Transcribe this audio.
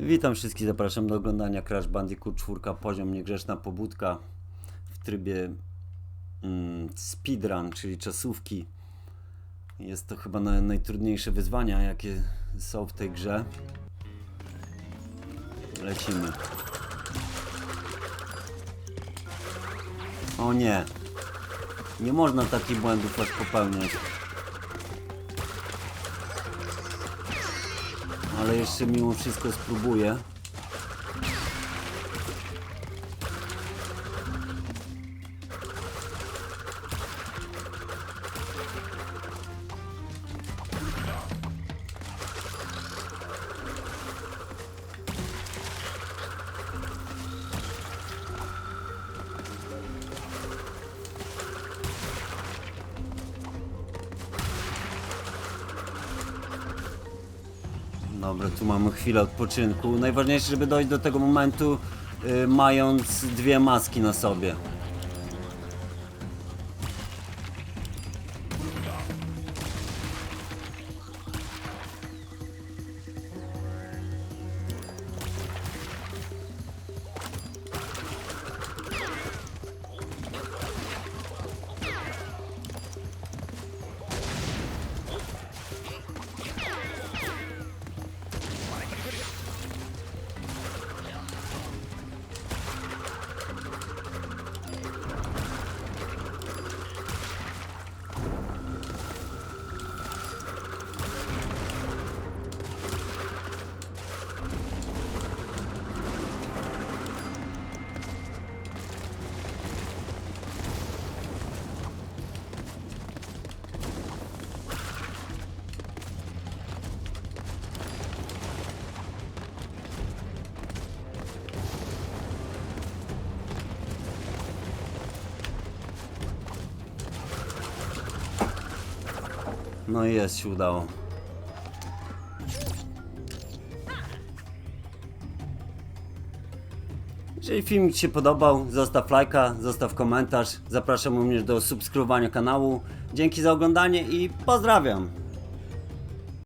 Witam wszystkich, zapraszam do oglądania Crash Bandicoot 4 poziom niegrzeczna pobudka w trybie mm, speedrun, czyli czasówki. Jest to chyba na, najtrudniejsze wyzwania, jakie są w tej grze. Lecimy. O nie. Nie można takich błędów aż popełniać. Jeszcze mimo wszystko spróbuję. Dobra, tu mamy chwilę odpoczynku. Najważniejsze, żeby dojść do tego momentu, y, mając dwie maski na sobie. No i jest, się udało. Jeżeli film Ci się podobał, zostaw lajka, zostaw komentarz. Zapraszam również do subskrybowania kanału. Dzięki za oglądanie i pozdrawiam.